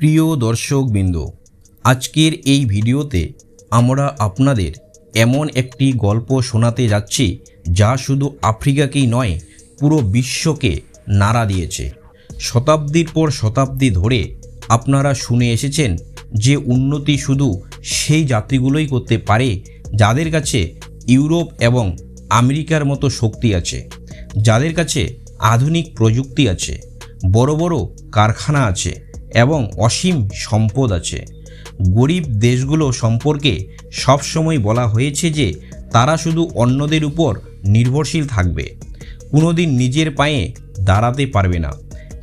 প্রিয় দর্শকবৃন্দ, আজকের এই ভিডিওতে আমরা আপনাদের এমন একটি গল্প শোনাতে যাচ্ছি যা শুধু আফ্রিকাকেই নয়, পুরো বিশ্বকে নাড়া দিয়েছে। শতাব্দীর পর শতাব্দী ধরে আপনারা শুনে এসেছেন যে উন্নতি শুধু সেই যাত্রীগুলোই করতে পারে যাদের কাছে ইউরোপ এবং আমেরিকার মতো শক্তি আছে, যাদের কাছে আধুনিক প্রযুক্তি আছে, বড় বড় কারখানা আছে এবং অসীম সম্পদ আছে। গরিব দেশগুলো সম্পর্কে সবসময় বলা হয়েছে যে, তারা শুধু অন্যদের উপর নির্ভরশীল থাকবে। কোনোদিন নিজের পায়ে দাঁড়াতে পারবে না।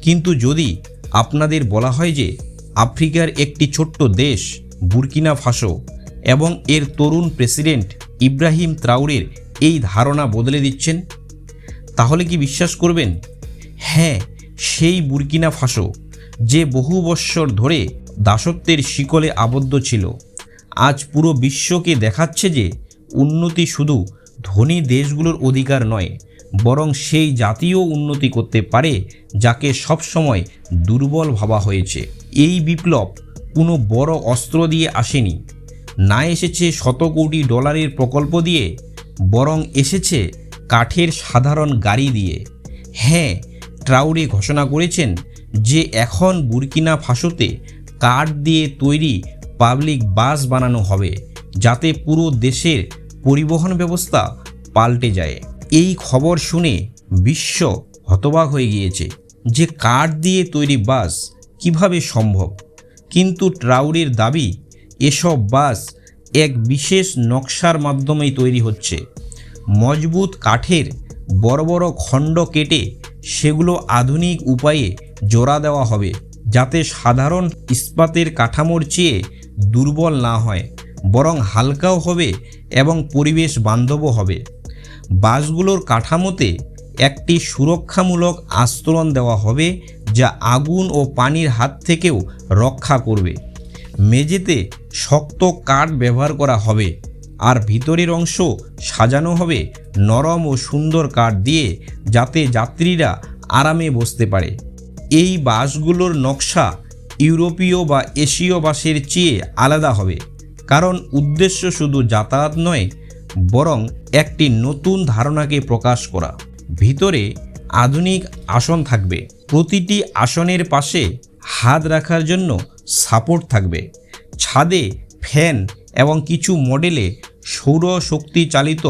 কিন্তু যদি আপনাদের বলা হয় যে, আফ্রিকার একটি ছোট্ট দেশ, বুরকিনা ফাসো এবং এর তরুণ প্রেসিডেন্ট ইব্রাহিম ত্রাউরের এই ধারণা বদলে দিচ্ছেন, তাহলে কি বিশ্বাস করবেন? হ্যাঁ সেই বুরকিনা ফাসো যে বহু বৎসর ধরে দাসত্বের শিকলে আবদ্ধ ছিল, আজ পুরো বিশ্বকে দেখাচ্ছে যে উন্নতি শুধু ধনী দেশগুলোর অধিকার নয়, বরং সেই জাতীয় উন্নতি করতে পারে যাকে সবসময় দুর্বল ভাবা হয়েছে। এই বিপ্লব কোনো বড় অস্ত্র দিয়ে আসেনি, না এসেছে শত কোটি ডলারের প্রকল্প দিয়ে, বরং এসেছে কাঠের সাধারণ গাড়ি দিয়ে। হ্যাঁ ট্রাউরে ঘোষণা করেছেন যে এখন বুরকিনা ফাসোতে কাঠ দিয়ে তৈরি পাবলিক বাস বানানো হবে, যাতে পুরো দেশের পরিবহন ব্যবস্থা পাল্টে যায়। এই খবর শুনে বিশ্ব হতবাক হয়ে গিয়েছে যে কাঠ দিয়ে তৈরি বাস কীভাবে সম্ভব। কিন্তু ট্রাউরের দাবি, এসব বাস এক বিশেষ নকশার মাধ্যমেই তৈরি হচ্ছে। মজবুত কাঠের বড় বড় খণ্ড কেটে সেগুলো আধুনিক উপায়ে জোড়া দেওয়া হবে যাতে সাধারণ ইস্পাতের কাঠামোর চেয়ে দুর্বল না হয়, বরং হালকাও হবে এবং পরিবেশ বান্ধবও হবে। বাসগুলোর কাঠামোতে একটি সুরক্ষামূলক আস্তরণ দেওয়া হবে যা আগুন ও পানির হাত থেকেও রক্ষা করবে। মেঝেতে শক্ত কাঠ ব্যবহার করা হবে, আর ভিতরের অংশ সাজানো হবে নরম ও সুন্দর কাঠ দিয়ে যাতে যাত্রীরা আরামে বসতে পারে। এই বাসগুলোর নকশা ইউরোপীয় বা এশীয় বাসের চেয়ে আলাদা হবে। কারণ উদ্দেশ্য শুধু যাতায়াত নয়, বরং একটি নতুন ধারণাকে প্রকাশ করা। ভিতরে আধুনিক আসন থাকবে। প্রতিটি আসনের পাশে হাত রাখার জন্য সাপোর্ট থাকবে। ছাদে ফ্যান এবং কিছু মডেলে সৌরশক্তি চালিত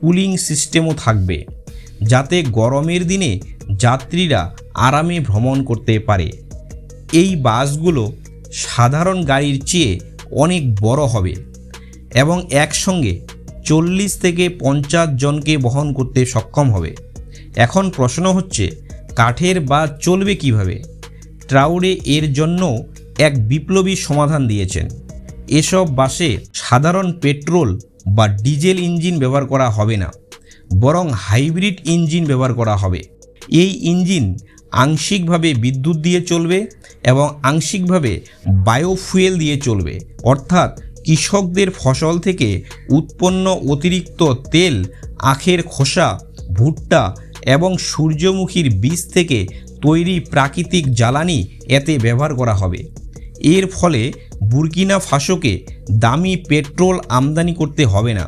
কুলিং সিস্টেমও থাকবে। যাতে গরমের দিনে যাত্রীরা আরামে ভ্রমণ করতে পারে। এই বাসগুলো সাধারণ গাড়ির চেয়ে অনেক বড় হবে এবং একসঙ্গে চল্লিশ থেকে পঞ্চাশ জনকে বহন করতে সক্ষম হবে। এখন প্রশ্ন হচ্ছে, কাঠের বাস চলবে কীভাবে? ট্রাউডে এর জন্য এক বিপ্লবী সমাধান দিয়েছেন। এসব বাসে সাধারণ পেট্রোল বা ডিজেল ইঞ্জিন ব্যবহার করা হবে না, বরং হাইব্রিড ইঞ্জিন ব্যবহার করা হবে। এই ইঞ্জিন আংশিকভাবে বিদ্যুৎ দিয়ে চলবে এবং আংশিকভাবে বায়োফুয়েল দিয়ে চলবে। অর্থাৎ কৃষকদের ফসল থেকে উৎপন্ন অতিরিক্ত তেল, আখের খোসা, ভুট্টা এবং সূর্যমুখীর বীজ থেকে তৈরি প্রাকৃতিক জ্বালানি এতে ব্যবহার করা হবে। এর ফলে বুরকিনা ফাসোকে দামি পেট্রোল আমদানি করতে হবে না,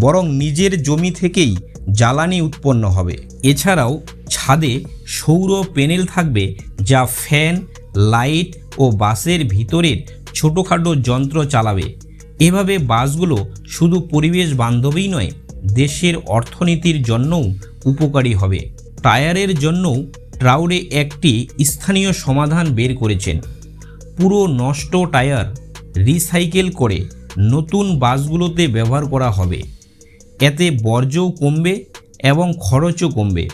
বরং নিজের জমি থেকেই জ্বালানি উৎপন্ন হবে। এছাড়াও ছাদে সৌর প্যানেল থাকবে যা ফ্যান, লাইট ও বাসের ভিতরের ছোটোখাটো যন্ত্র চালাবে। এভাবে বাসগুলো শুধু পরিবেশ বান্ধবই নয়, দেশের অর্থনীতির জন্যও উপকারী হবে। টায়ারের জন্যও ট্রাউডে একটি স্থানীয় সমাধান বের করেছেন। পুরো নষ্ট টায়ার রিসাইকেল করে নতুন বাসগুলোতে ব্যবহার করা হবে। এতে বর্জ্যও কমবে এবং খরচও কমবে।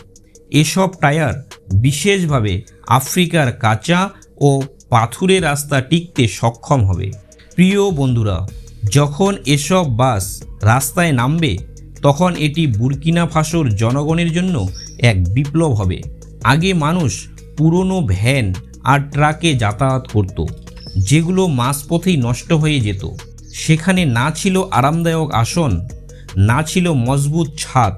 এসব টায়ার বিশেষভাবে আফ্রিকার কাঁচা ও পাথুরে রাস্তা টিকতে সক্ষম হবে। প্রিয় বন্ধুরা, যখন এসব বাস রাস্তায় নামবে, তখন এটি বুরকিনা ফাসোর জনগণের জন্য এক বিপ্লব হবে। আগে মানুষ পুরনো ভ্যান আর ট্রাকে যাতায়াত করত, যেগুলো মাঝপথেই নষ্ট হয়ে যেত। সেখানে না ছিল আরামদায়ক আসন, না ছিল মজবুত ছাদ,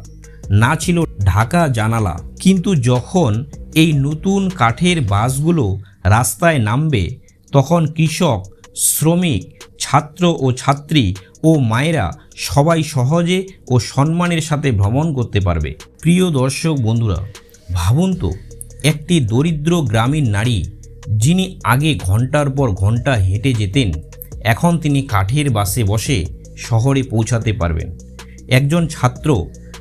না ছিল ঢাকা জানালা। কিন্তু যখন এই নতুন কাঠের বাসগুলো রাস্তায় নামবে, তখন কৃষক, শ্রমিক, ছাত্র ও ছাত্রী ও মায়েরা সবাই সহজে ও সম্মানের সাথে ভ্রমণ করতে পারবে। প্রিয় দর্শক বন্ধুরা, ভাবুন তো, একটি দরিদ্র গ্রামীণ নারী যিনি আগে ঘণ্টার পর ঘণ্টা হেঁটে যেতেন, এখন তিনি কাঠের বাসে বসে শহরে পৌঁছাতে পারবেন। একজন ছাত্র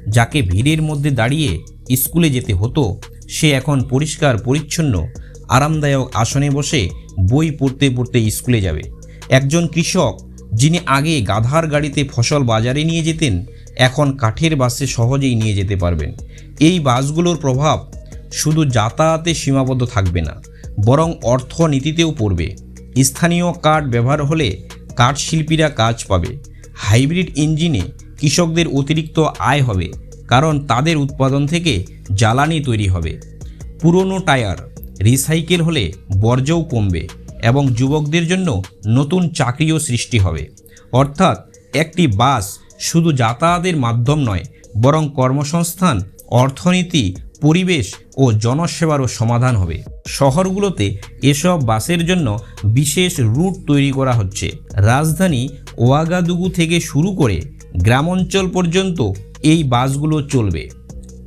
যাকে ভিড়ের মধ্যে দাঁড়িয়ে স্কুলে যেতে হতো, সে এখন পরিষ্কার, পরিচ্ছন্ন, আরামদায়ক আসনে বসে বই পড়তে পড়তে স্কুলে যাবে। একজন কৃষক, যিনি আগে গাধার গাড়িতে ফসল বাজারে নিয়ে যেতেন, এখন কাঠের বাসে সহজেই নিয়ে যেতে পারবেন। এই বাসগুলোর প্রভাব শুধু যাতায়াতে সীমাবদ্ধ থাকবে না, বরং অর্থনীতিতেও পড়বে। স্থানীয় কাঠ ব্যবহার হলে কাঠ শিল্পীরা কাজ পাবে। হাইব্রিড ইঞ্জিনে কৃষকদের অতিরিক্ত আয় হবে, কারণ তাদের উৎপাদন থেকে জ্বালানি তৈরি হবে। পুরনো টায়ার, রিসাইকেল হলে বর্জ্যও কমবে এবং যুবকদের জন্য নতুন চাকরিও সৃষ্টি হবে। অর্থাৎ একটি বাস শুধু যাতায়াতের মাধ্যম নয়, বরং কর্মসংস্থান, অর্থনীতি, পরিবেশ ও জনসেবারও সমাধান হবে। শহরগুলোতে এসব বাসের জন্য বিশেষ রুট তৈরি করা হচ্ছে। রাজধানী ওয়াগাদুগু থেকে শুরু করে গ্রামাঞ্চল পর্যন্ত এই বাসগুলো চলবে।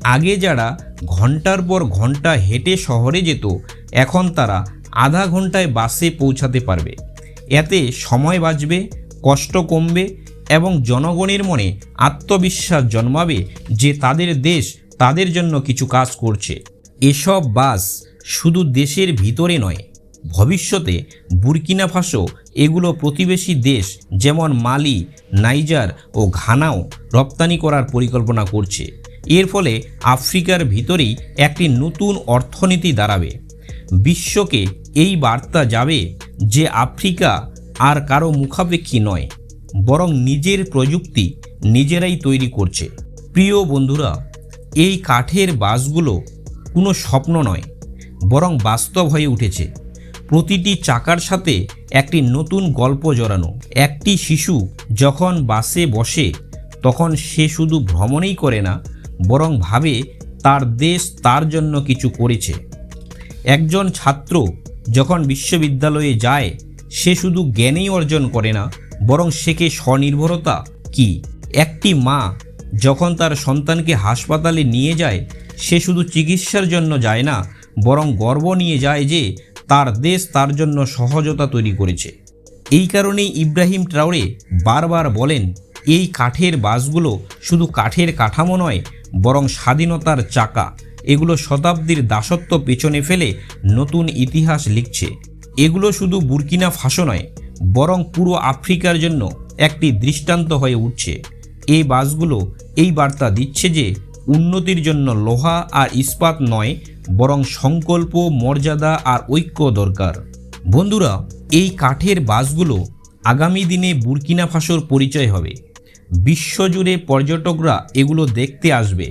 আগে যারা ঘণ্টার পর ঘণ্টা হেঁটে শহরে যেত, এখন তারা আধা ঘন্টায় বাসে পৌঁছাতে পারবে। এতে সময় বাঁচবে, কষ্ট কমবে এবং জনগণের মনে আত্মবিশ্বাস জন্মাবে যে তাদের দেশ তাদের জন্য কিছু কাজ করছে। এসব বাস শুধু দেশের ভিতরে নয় ভবিষ্যতে বুরকিনা ফাসো এগুলো প্রতিবেশী দেশ যেমন মালি, নাইজার ও ঘানাও রপ্তানি করার পরিকল্পনা করছে। এর ফলে আফ্রিকার ভিতরেই একটি নতুন অর্থনীতি দাঁড়াবে। বিশ্বকে এই বার্তা যাবে যে আফ্রিকা আর কারও মুখাপেক্ষী নয়, বরং নিজের প্রযুক্তি নিজেরাই তৈরি করছে। প্রিয় বন্ধুরা, এই কাঠের বাসগুলো কোনো স্বপ্ন নয়, বরং বাস্তব হয়ে উঠেছে। প্রতিটি চাকার সাথে একটি নতুন গল্প জড়ানো। একটি শিশু যখন বাসে বসে, তখন সে শুধু ভ্রমণই করে না, বরং ভাবে তার দেশ তার জন্য কিছু করেছে। একজন ছাত্র যখন বিশ্ববিদ্যালয়ে যায়, সে শুধু জ্ঞানেই অর্জন করে না, বরং শেখে স্বনির্ভরতা কি? একটি মা যখন তার সন্তানকে হাসপাতালে নিয়ে যায়, সে শুধু চিকিৎসার জন্য যায় না, বরং গর্ব নিয়ে যায় যে তার দেশ তার জন্য সহজতা তৈরি করেছে। এই কারণেই ইব্রাহিম ট্রাউরে বারবার বলেন, এই কাঠের বাসগুলো শুধু কাঠের কাঠামো নয়, বরং স্বাধীনতার চাকা। এগুলো শতাব্দীর দাসত্ব পেছনে ফেলে নতুন ইতিহাস লিখছে। এগুলো শুধু বুরকিনা ফাঁসো নয়, বরং পুরো আফ্রিকার জন্য একটি দৃষ্টান্ত হয়ে উঠছে। এই বাসগুলো এই বার্তা দিচ্ছে যে উন্নতির জন্য লোহা আর ইস্পাত নয়, বরং সংকল্প, মর্যাদা আর ঐক্য দরকার। বন্ধুরা, এই কাঠের বাসগুলো আগামী দিনে বুরকিনা ফাসোর পরিচয় হবে। বিশ্বজুড়ে পর্যটকরা এগুলো দেখতে আসবে,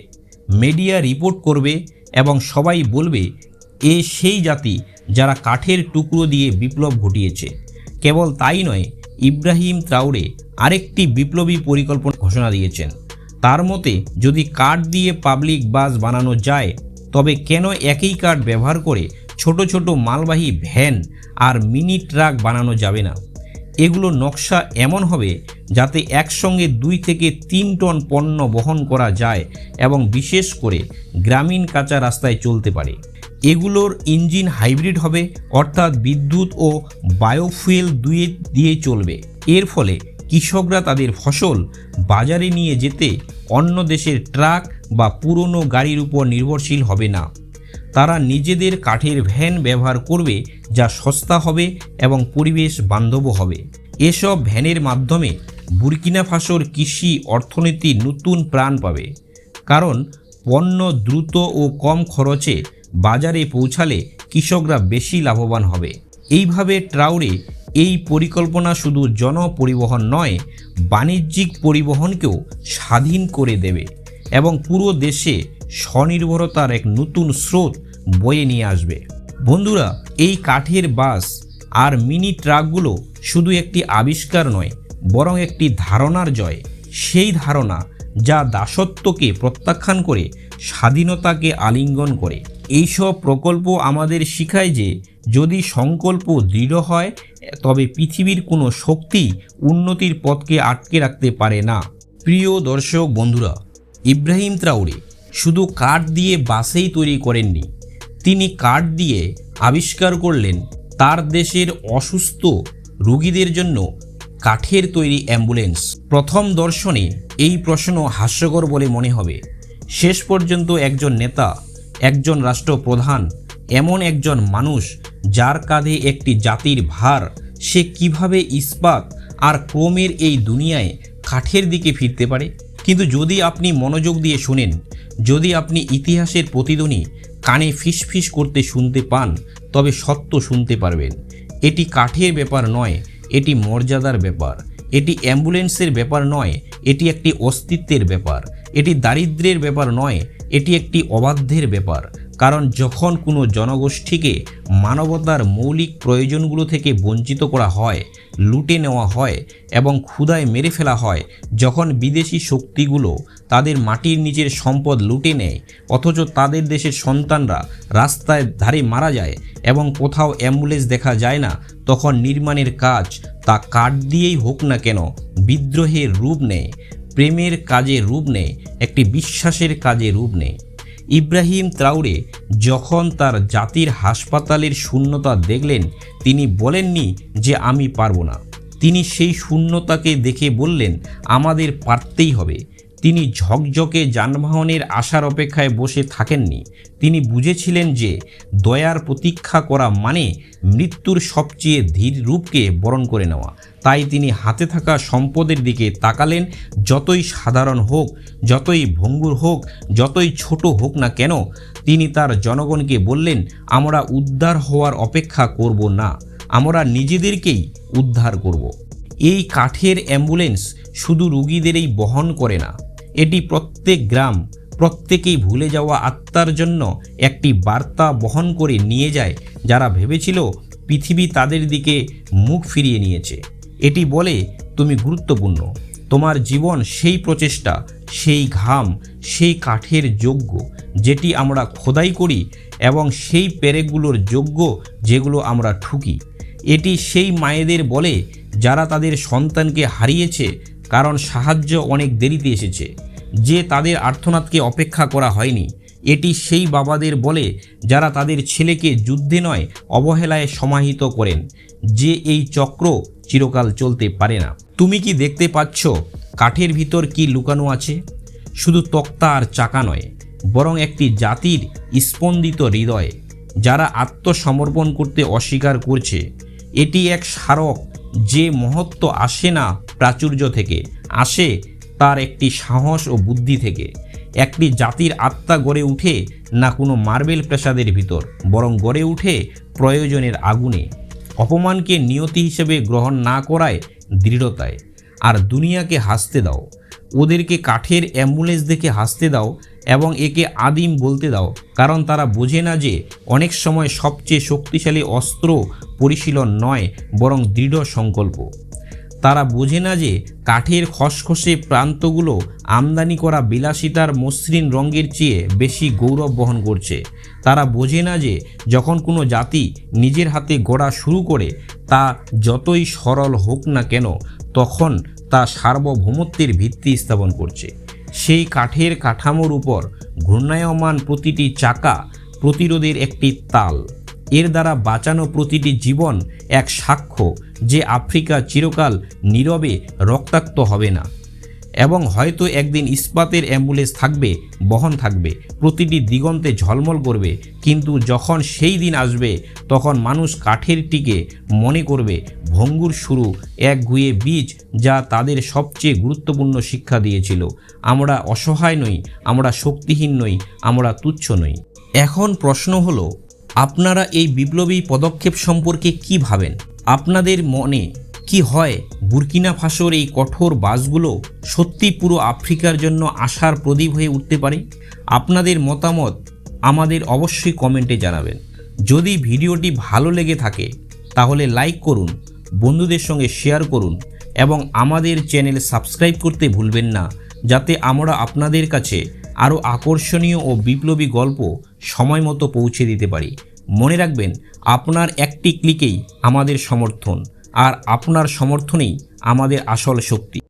মিডিয়া রিপোর্ট করবে এবং সবাই বলবে, এ সেই জাতি যারা কাঠের টুকরো দিয়ে বিপ্লব ঘটিয়েছে। কেবল তাই নয়, ইব্রাহিম ত্রাউরে আরেকটি বিপ্লবী পরিকল্পনা ঘোষণা দিয়েছেন। তার মতে, যদি কাঠ দিয়ে পাবলিক বাস বানানো যায়, তবে কেন একই কাঠ ব্যবহার করে ছোট ছোট মালবাহী ভ্যান আর মিনি ট্রাক বানানো যাবে না? এগুলো নকশা এমন হবে যাতে একসঙ্গে দুই থেকে তিন টন পণ্য বহন করা যায় এবং বিশেষ করে গ্রামীণ কাঁচা রাস্তায় চলতে পারে। এগুলোর ইঞ্জিন হাইব্রিড হবে, অর্থাৎ বিদ্যুৎ ও বায়োফুয়েল দুয়ে দিয়ে চলবে। এর ফলে কৃষকরা তাদের ফসল বাজারে নিয়ে যেতে অন্য দেশের ট্রাক বা পুরনো গাড়ির উপর নির্ভরশীল হবে না। তারা নিজেদের কাঠের ভ্যান ব্যবহার করবে, যা সস্তা হবে এবং পরিবেশ বান্ধবও হবে। এসব ভ্যানের মাধ্যমে বুরকিনা ফাসোর কৃষি অর্থনীতি নতুন প্রাণ পাবে। কারণ পণ্য দ্রুত ও কম খরচে বাজারে পৌঁছালে কৃষকরা বেশি লাভবান হবে। এইভাবে ট্রাউরে এই পরিকল্পনা শুধু জনপরিবহন নয়, বাণিজ্যিক পরিবহনকেও স্বাধীন করে দেবে এবং পুরো দেশে স্বনির্ভরতার এক নতুন স্রোত বয়ে নিয়ে আসবে। বন্ধুরা, এই কাঠের বাস আর মিনি ট্রাকগুলো শুধু একটি আবিষ্কার নয়, বরং একটি ধারণার জয়। সেই ধারণা যা দাসত্বকে প্রত্যাখ্যান করে, স্বাধীনতাকে আলিঙ্গন করে। এইসব প্রকল্প আমাদের শিখায় যে যদি সংকল্প দৃঢ় হয়, তবে পৃথিবীর কোনো শক্তি উন্নতির পথকে আটকে রাখতে পারে না। প্রিয় দর্শক বন্ধুরা, ইব্রাহিম ত্রাউরে শুধু কাঠ দিয়ে বাসেই তৈরি করেননি, তিনি কাঠ দিয়ে আবিষ্কার করলেন তার দেশের অসুস্থ রুগীদের জন্য কাঠের তৈরি অ্যাম্বুলেন্স। প্রথম দর্শনে এই প্রশ্ন হাস্যকর বলে মনে হবে। শেষ পর্যন্ত একজন নেতা একজন রাষ্ট্রপ্রধান, এমন একজন মানুষ যার কাঁধে একটি জাতির ভার, সে কীভাবে ইস্পাত আর ক্রমের এই দুনিয়ায় কাঠের দিকে ফিরতে পারে? কিন্তু যদি আপনি মনোযোগ দিয়ে শুনেন, যদি আপনি ইতিহাসের প্রতিধ্বনি কানে ফিসফিস করতে শুনতে পান, তবে সত্য শুনতে পারবেন। এটি কাঠের ব্যাপার নয়, এটি মর্যাদার ব্যাপার। এটি অ্যাম্বুলেন্সের ব্যাপার নয়, এটি একটি অস্তিত্বের ব্যাপার। এটি দারিদ্র্যের ব্যাপার নয় এটি একটি অবাধ্যের ব্যাপার, কারণ যখন কোনো জনগোষ্ঠীকে মানবতার মৌলিক প্রয়োজনগুলো থেকে বঞ্চিত করা হয়, লুটে নেওয়া হয় এবং ক্ষুদায় মেরে ফেলা হয়, যখন বিদেশি শক্তিগুলো তাদের মাটির নিচের সম্পদ লুটে নেয়, অথচ তাদের দেশের সন্তানরা রাস্তায় ধারে মারা যায় এবং কোথাও অ্যাম্বুলেন্স দেখা যায় না, তখন নির্মাণের কাজ তা কাঠ দিয়েই হোক না কেন, বিদ্রোহের রূপ নেয়। প্রেমের কাজে রূপ নেয়, একটি বিশ্বাসের কাজে রূপ নেয়। ইব্রাহিম ত্রাউরে যখন তার জাতির হাসপাতালের শূন্যতা দেখলেন, তিনি বলেননি যে আমি পারব না। তিনি সেই শূন্যতাকে দেখে বললেন, আমাদের পারতেই হবে। তিনি ঝকঝকে যানবাহনের আশার অপেক্ষায় বসে থাকেননি। তিনি বুঝেছিলেন যে দয়ার প্রতীক্ষা করা মানে মৃত্যুর সবচেয়ে ধীর রূপকে বরণ করে নেওয়া। তাই তিনি হাতে থাকা সম্পদের দিকে তাকালেন, যতই সাধারণ হোক, যতই ভঙ্গুর হোক, যতই ছোট হোক না কেন, তিনি তার জনগণকে বললেন, আমরা উদ্ধার হওয়ার অপেক্ষা করব না, আমরা নিজেদেরকেই উদ্ধার করব। এই কাঠের অ্যাম্বুলেন্স শুধু রুগীদেরই বহন করে না এটি প্রত্যেক গ্রাম, প্রত্যেকেই ভুলে যাওয়া আত্মার জন্য একটি বার্তা বহন করে নিয়ে যায়, যারা ভেবেছিল পৃথিবী তাদের দিকে মুখ ফিরিয়ে নিয়েছে। এটি বলে, তুমি গুরুত্বপূর্ণ। তোমার জীবন সেই প্রচেষ্টা, সেই ঘাম, সেই কাঠের যোগ্য যেটি আমরা খোদাই করি এবং সেই পেরেকগুলোর যোগ্য যেগুলো আমরা ঠুকি। এটি সেই মায়েদের বলে, যারা তাদের সন্তানকে হারিয়েছে কারণ সাহায্য অনেক দেরিতে এসেছে। যে তাদের আর্থনাদকে অপেক্ষা করা হয়নি, এটি সেই বাবাদের বলে যারা তাদের ছেলেকে যুদ্ধে নয়, অবহেলায় সমাহিত করেন। যে এই চক্র চিরকাল চলতে পারে না। তুমি কি দেখতে পাচ্ছ কাঠের ভিতর কি লুকানো আছে? শুধু তক্তা আর চাকা নয়, বরং একটি জাতির স্পন্দিত হৃদয়, যারা আত্মসমর্পণ করতে অস্বীকার করছে। এটি এক স্মারক যে মহত্ব আসে না প্রাচুর্য থেকে আসে তার একটি সাহস ও বুদ্ধি থেকে। একটি জাতির আত্মা গড়ে উঠে না কোনো মার্বেল প্রাসাদের ভিতর, বরং গড়ে উঠে প্রয়োজনের আগুনে। অপমানকে নিয়তি হিসেবে গ্রহণ না করায় দৃঢ়তায়। আর দুনিয়াকে হাসতে দাও, ওদেরকে কাঠের অ্যাম্বুলেন্স দেখে হাসতে দাও এবং একে আদিম বলতে দাও, কারণ তারা বোঝে না যে অনেক সময় সবচেয়ে শক্তিশালী অস্ত্র পরিশীলন নয়, বরং দৃঢ় সংকল্প। তারা বোঝে না যে কাঠের খসখসে প্রান্তগুলো আমদানি করা বিলাসিতার মসৃণ রঙের চেয়ে বেশি গৌরব বহন করছে। তারা বোঝে না যে যখন কোনো জাতি নিজের হাতে গড়া শুরু করে, তা যতই সরল হোক না কেন, তখন তা সার্বভৌমত্বের ভিত্তি স্থাপন করছে। সেই কাঠের কাঠামোর উপর ঘূর্ণায়মান প্রতিটি চাকা প্রতিরোধের একটি তাল। এর দ্বারা বাঁচানো প্রতিটি জীবন এক সাক্ষ্য যে আফ্রিকা চিরকাল নীরবে রক্তাক্ত হবে না। এবং হয়তো একদিন ইস্পাতের অ্যাম্বুলেন্স থাকবে, বহন থাকবে, প্রতিটি দিগন্তে ঝলমল করবে, কিন্তু যখন সেই দিন আসবে, তখন মানুষ কাঠের টিকে মনে করবে, ভঙ্গুর শুরু, এক গুয়ে বীজ যা তাদের সবচেয়ে গুরুত্বপূর্ণ শিক্ষা দিয়েছিল। আমরা অসহায় নই, আমরা শক্তিহীন নই, আমরা তুচ্ছ নই। এখন প্রশ্ন হলো আপনারা এই বিপ্লবী পদক্ষেপ সম্পর্কে কি ভাবেন? আপনাদের মনে কি হয় বুরকিনা ফাসোর এই কঠোর বাসগুলো সত্যি পুরো আফ্রিকার জন্য আশার প্রদীপ হয়ে উঠতে পারে? আপনাদের মতামত আমাদের অবশ্যই কমেন্টে জানাবেন। যদি ভিডিওটি ভালো লেগে থাকে, তাহলে লাইক করুন, বন্ধুদের সঙ্গে শেয়ার করুন এবং আমাদের চ্যানেল সাবস্ক্রাইব করতে ভুলবেন না, যাতে আমরা আপনাদের কাছে আরও আকর্ষণীয় ও বিপ্লবী গল্প সময় মতো পৌঁছে দিতে পারি। মনে রাখবেন আপনার একটি ক্লিকেই আমাদের সমর্থন আর আপনার সমর্থনেই আমাদের আসল শক্তি।